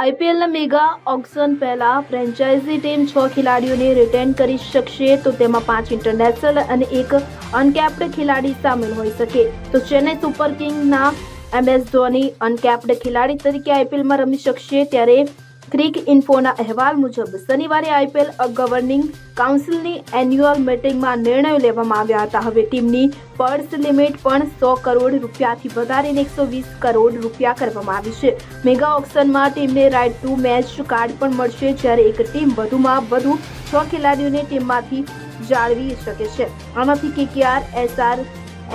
આઈપીએલના mega auction પહેલા franchise team છ ખેલાડીઓને રિટેન કરી શકશે. તો તેમાં પાંચ ઇન્ટરનેશનલ અને એક અનકેપ્ડ ખેલાડી સામેલ હોઈ શકે. તો ચેન્નઈ સુપર કિંગના એમ એસ ધોની અનકેપ્ડ ખેલાડી તરીકે આઈપીએલમાં રમી શકશે. ત્યારે ક્રિક ઇન્ફોના અહેવાલ મુજબ, શનિવારે આઈપીએલ ગવર્નિંગ કાઉન્સિલની એન્યુઅલ મીટિંગમાં નિર્ણયો લેવામાં આવ્યા હતા. હવે ટીમની પર્સ લિમિટ પણ સો કરોડ રૂપિયાથી વધારીને એકસો વીસ કરોડ રૂપિયા કરવામાં આવી છે. મેગા ઓક્શનમાં ટીમને રાઇટ ટુ મેચ કાર્ડ પણ મળશે, જ્યારે એક ટીમ વધુમાં વધુ છ ખેલાડીઓને ટીમમાંથી જાળવી શકે છે. આમાંથી KKR, SR,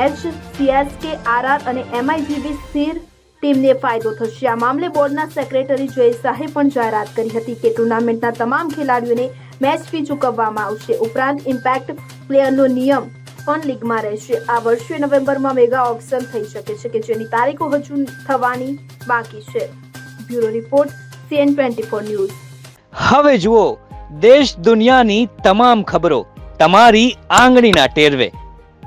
H, CSK, RR અને એમઆઈ સ્થિર ટીમને ફાયદો થશે. આ મામલે બોર્ડના સેક્રેટરી જય શાહે પણ જાહેરાત કરી હતી કે ટુર્નામેન્ટના તમામ ખેલાડીઓને મેચ ફી ચૂકવવામાં આવશે. ઉપરાંત ઇમ્પેક્ટ પ્લેયરનો નિયમ પણ લીગમાં રહેશે. આ વર્ષે નવેમ્બરમાં મેગા ઓપ્શન થઈ શકે છે કે જેની તારીખો હજુ થવાની બાકી છે. Bureau report, CN twenty four news. હવે જુઓ, દેશ દુનિયાની તમામ ખબરો તમારી આંગળીના ટેરવે.